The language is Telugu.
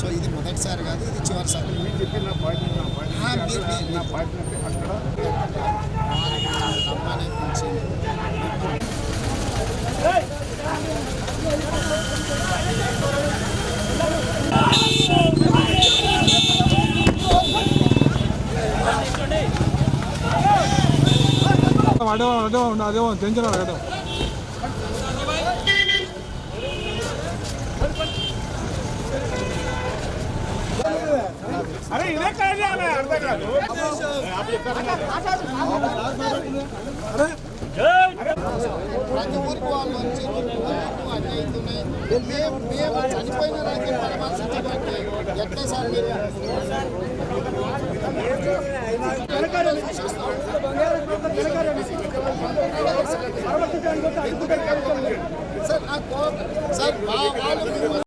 సో ఇది మొదటిసారి కాదు ఇది చివరిసారి. ఆ, మీరు- మీరు- అమ్మాయి అదే అదే అదే టెన్షన్ అడగదు అరే ఇదే కాదు అర్థం కాదు ప్రతి ఊరికి వాళ్ళు వచ్చి అవుతున్నాయి మేము మేము చనిపోయిన రాజ్యం పరామర్శించబట్టి ఎట్లా సార్ మీరు సార్ నాకు సార్ మా వాళ్ళు